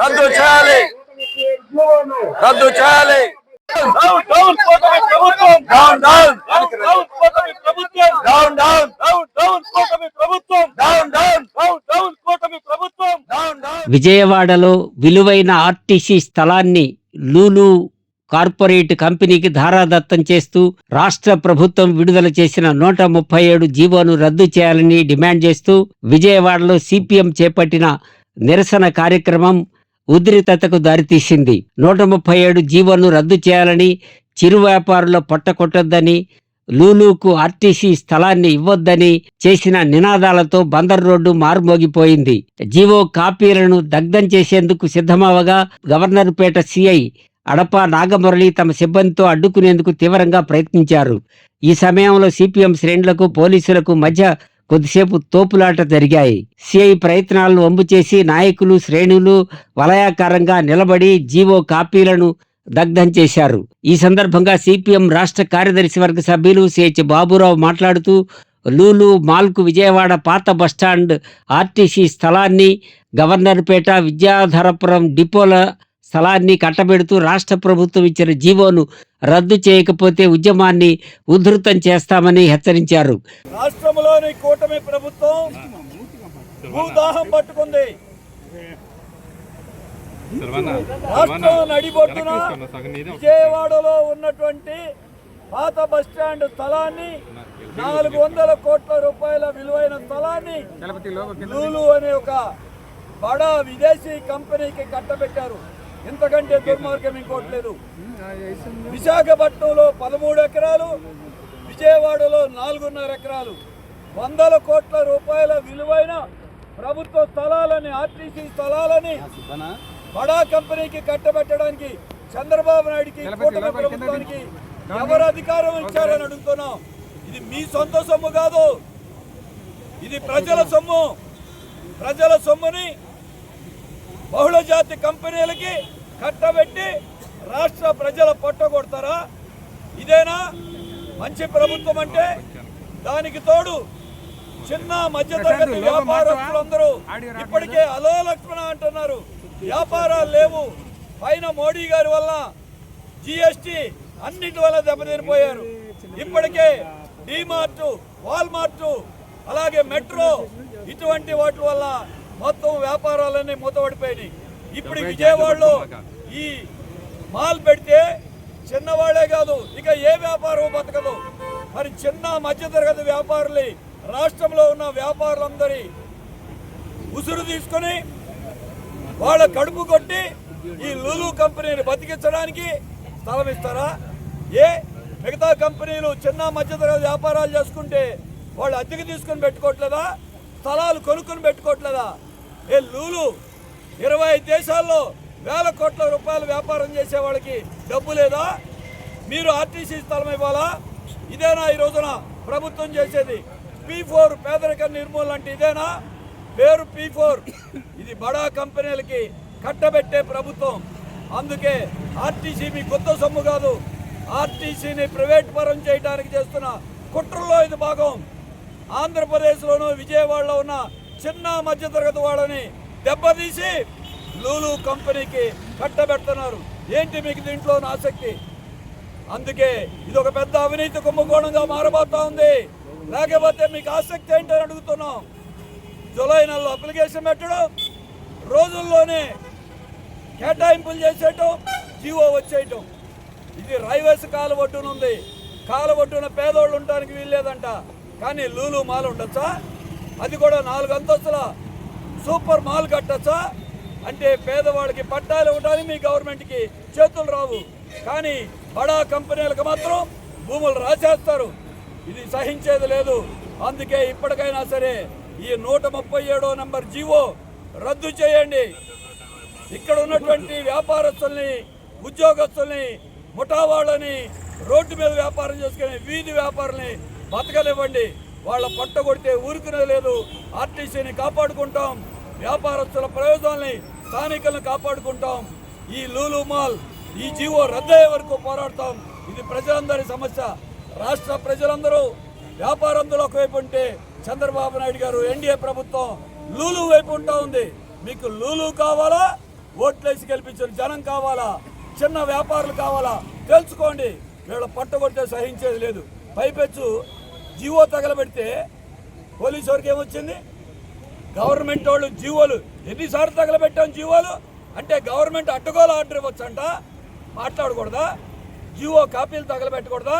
రద్దు చేయాలి. రద్దు చేయాలి. డౌన్ డౌన్ కూటమి ప్రభుత్వం. డౌన్ డౌన్ డౌన్ కూటమి ప్రభుత్వం. డౌన్ డౌన్ డౌన్ డౌన్ కూటమి ప్రభుత్వం. డౌన్ డౌన్ డౌన్ డౌన్ కూటమి ప్రభుత్వం. డౌన్ డౌన్ విజయవాడలో విలువైన ఆర్టీసీ స్థలాన్ని లూలు కార్పొరేట్ కంపెనీకి ధారాదత్తం చేస్తూ రాష్ట్ర ప్రభుత్వం విడుదల చేసిన నూట ముప్పై ఏడు జీవోను రద్దు చేయాలని డిమాండ్ చేస్తూ విజయవాడలో సిపిఎం చేపట్టిన నిరసన కార్యక్రమం ఉద్రిక్తతకు దారితీసింది. నూట ముప్పై ఏడు జీవోను రద్దు చేయాలని చిరు వ్యాపారులు పట్టకొట్టొద్దని లూలూకు ఆర్టీసీ స్థలాన్ని ఇవ్వొద్దని చేసిన నినాదాలతో బందర్ రోడ్డు మారుమోగిపోయింది. జీవో కాపీలను దగ్ధం చేసేందుకు సిద్ధమవగా గవర్నర్పేట సిఐ అడప నాగమురళి తమ సిబ్బందితో అడ్డుకునేందుకు తీవ్రంగా ప్రయత్నించారు. ఈ సమయంలో సిపిఎం శ్రేణులకు పోలీసులకు మధ్య కొద్దిసేపు తోపులాట జరిగాయి. సిఐ ప్రయత్నాలను వంపు చేసి నాయకులు శ్రేణులు వలయాకారంగా నిలబడి జీవో కాపీలను దగ్ధం చేశారు. ఈ సందర్భంగా సిపిఎం రాష్ట్ర కార్యదర్శి వర్గ సభ్యులు సిహెచ్ బాబురావు మాట్లాడుతూ లూలు మాల్కు విజయవాడ పాత బస్టాండ్ ఆర్టీసీ స్థలాన్ని గవర్నర్పేట విద్యాధరపురం డిపోల స్థలాన్ని కట్టబెడుతూ రాష్ట్ర ప్రభుత్వం ఇచ్చిన జీవోను రద్దు చేయకపోతే ఉద్యమాన్ని ఉధృతం చేస్తామని హెచ్చరించారు. రాష్ట్రంలోని కూటమి ప్రభుత్వం భూదాహం పట్టుకుంది. రాష్ట్రం నడిబొట్టున విజయవాడలో ఉన్నటువంటి పాత బస్టాండ్ స్థలాన్ని నాలుగు వందల కోట్ల రూపాయల విలువైన స్థలాన్ని లూలు అనే ఒక బడా విదేశీ కంపెనీకి కట్టబెట్టారు. ఇంతకంటే దుర్మార్గం ఇంకోటి లేదు. విశాఖపట్నంలో పదమూడు ఎకరాలు విజయవాడలో నాలుగున్నర ఎకరాలు. వందల కోట్ల రూపాయల విలువైన ప్రభుత్వ స్థలాలని ఆర్టీసీ స్థలాలని బడా కంపెనీకి కట్టబెట్టడానికి చంద్రబాబు నాయుడికి కూటమి ప్రభుత్వానికి ఎవరు అధికారం ఇచ్చారని అడుగుతున్నాం. ఇది మీ సొంత సొమ్ము కాదు. ఇది ప్రజల సొమ్ము. ప్రజల సొమ్ముని బహుళ జాతి కంపెనీలకి కట్టబెట్టి రాష్ట్ర ప్రజల పొట్ట కొడతారా ఇదేనా? మంచి ప్రభుత్వం అంటే దానికి తోడు చిన్న మధ్యతరగతి వ్యాపారస్తులందరూ ఇప్పటికే అలో లక్ష్మణ అంటున్నారు. వ్యాపారాలు లేవు. పైన మోడీ గారి వల్ల జిఎస్టి అన్నిటి వల్ల దెబ్బతినిపోయారు. ఇప్పటికే డిమార్ట్ వాల్మార్ట్ అలాగే మెట్రో ఇటువంటి వాటి వల్ల మొత్తం వ్యాపారాలన్నీ మూతపడిపోయినాయి. ఇప్పుడు విజయవాడలో ఈ మాల్ పెడితే చిన్నవాడే కాదు ఇక ఏ వ్యాపారం బతకదు. మరి చిన్న మధ్యతరగతి వ్యాపారులు రాష్ట్రంలో ఉన్న వ్యాపారులందరి ఉసురు తీసుకొని వాళ్ళ కడుపు కొట్టి ఈ లులు కంపెనీని బతికించడానికి స్థలం ఇస్తారా? ఏ మిగతా కంపెనీలు చిన్న మధ్యతరగతి వ్యాపారాలు చేసుకుంటే వాళ్ళు అద్దెకి తీసుకొని పెట్టుకోవట్లేదా? స్థలాలు కొనుక్కొని పెట్టుకోవట్లేదా? ఏ లూలు ఇరవై ఐదు దేశాల్లో వేల కోట్ల రూపాయలు వ్యాపారం చేసే వాళ్ళకి డబ్బు లేదా? మీరు ఆర్టీసీ స్థలం ఇవ్వాలా? ఇదేనా ఈ రోజున ప్రభుత్వం చేసేది? పీ ఫోర్ పేదరిక నిర్మూలన అంటే ఇదేనా? పేరు పీ ఫోర్. ఇది బడా కంపెనీలకి కట్టబెట్టే ప్రభుత్వం. అందుకే ఆర్టీసీ మీ కొత్త సొమ్ము కాదు. ఆర్టీసీని ప్రైవేట్ పరం చేయడానికి చేస్తున్న కుట్రలో ఇది భాగం. ఆంధ్రప్రదేశ్లోను విజయవాడలో ఉన్న చిన్న మధ్యతరగతి వాళ్ళని దెబ్బతీసి లూలు కంపెనీకి కట్టబెడుతున్నారు. ఏంటి మీకు దీంట్లో ఆసక్తి? అందుకే ఇది ఒక పెద్ద అవినీతి కుంభకోణంగా మారబోతా ఉంది. లేకపోతే మీకు ఆసక్తి ఏంటని అడుగుతున్నాం. జూలై నెలలో అప్లికేషన్ పెట్టడం రోజుల్లోనే కేటాయింపులు చేసేయటం జీవో వచ్చేయటం. ఇది రైవేస్ కాలు ఒడ్డునుంది కాలు ఒడ్డున పేదోళ్ళు ఉండడానికి వీల్లేదంట. కానీ లూలు మాలు ఉండొచ్చా? అది కూడా నాలుగు అంతస్తుల? సూపర్ మాల్ కట్టచ్చా? అంటే పేదవాడికి పట్టాలు ఉండాలి మీ గవర్నమెంట్కి చేతులు రావు. కానీ బడా కంపెనీలకు మాత్రం భూములు రాసేస్తారు. ఇది సహించేది లేదు. అందుకే ఇప్పటికైనా సరే ఈ నూట ముప్పై ఏడో నంబర్ జీవో రద్దు చేయండి. ఇక్కడ ఉన్నటువంటి వ్యాపారస్తుల్ని ఉద్యోగస్తుల్ని ముఠా వాళ్ళని రోడ్డు మీద వ్యాపారం చేసుకునే వీధి వ్యాపారుల్ని బతకనివ్వండి. వాళ్ళ పట్ట కొడితే ఊరుకునేది లేదు. ఆర్టీసీని కాపాడుకుంటాం. వ్యాపారస్తుల ప్రయోజనాల్ని స్థానికులను కాపాడుకుంటాం. ఈ లూలు మాల్ ఈ జీవో రద్దయ్యే వరకు పోరాడతాం. ఇది ప్రజలందరి సమస్య. రాష్ట్ర ప్రజలందరూ వ్యాపారంలో ఒకవైపు ఉంటే చంద్రబాబు నాయుడు గారు ఎన్డీఏ ప్రభుత్వం లూలు వైపు ఉంటా ఉంది. మీకు లూలు కావాలా? ఓట్లేసి గెలిపించిన జనం కావాలా? చిన్న వ్యాపారులు కావాలా? తెలుసుకోండి. వీళ్ళ పట్టగొట్టే సహించేది లేదు. పైపెచ్చు జీవో తగలబెడితే పోలీసు వారికి ఏమొచ్చింది? గవర్నమెంట్ వాళ్ళు జీవోలు ఎన్నిసార్లు తగలబెట్టాం జీవోలు? అంటే గవర్నమెంట్ అడ్డగోల ఆర్డర్ ఇవ్వచ్చంట. మాట్లాడకూడదా? జీవో కాపీలు తగలబెట్టకూడదా?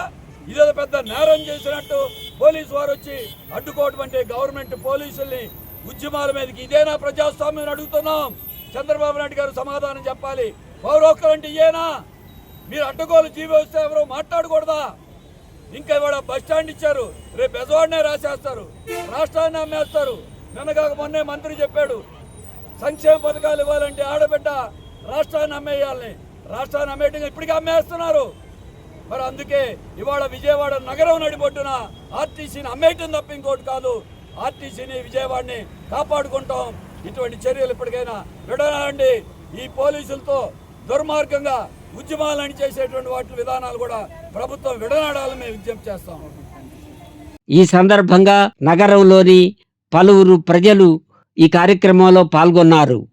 ఇదేదో పెద్ద నేరం చేసినట్టు పోలీసు వారు వచ్చి అడ్డుకోవడం అంటే గవర్నమెంట్ పోలీసుల్ని ఉద్యమాల మీదకి ఇదేనా ప్రజాస్వామ్యం అడుగుతున్నాం. చంద్రబాబు నాయుడు గారు సమాధానం చెప్పాలి. పౌరోక్కలు అంటే ఇయేనా మీరు అడ్డగోలు జీవో వస్తే ఎవరు మాట్లాడకూడదా? ఇంకా ఇవాళ బస్ స్టాండ్ ఇచ్చారు. రేపు బెజవాడనే రాసేస్తారు. రాష్ట్రాన్ని అమ్మేస్తారు. నిన్నగాక మొన్నే మంత్రి చెప్పాడు సంక్షేమ పథకాలు ఇవ్వాలంటే ఆడబిడ్డ రాష్ట్రాన్ని అమ్మేయాలని రాష్ట్రాన్ని అమ్మేయటం ఇప్పటికీ అమ్మేస్తున్నారు. మరి అందుకే ఇవాళ విజయవాడ నగరం నడిబొడ్డున ఆర్టీసీని అమ్మేయటం తప్ప ఇంకోటి కాదు. ఆర్టీసీని విజయవాడని కాపాడుకుంటాం. ఇటువంటి చర్యలు ఇప్పటికైనా విడనాడండి ఈ పోలీసులతో దుర్మార్గంగా ఉద్యమాలని చేసేటువంటి వాటి విధానాలు కూడా ప్రభుత్వం విడనాడాలని మేము విజ్ఞప్తి చేస్తాం. ఈ సందర్భంగా నగరంలోని పలువురు ప్రజలు ఈ కార్యక్రమంలో పాల్గొన్నారు.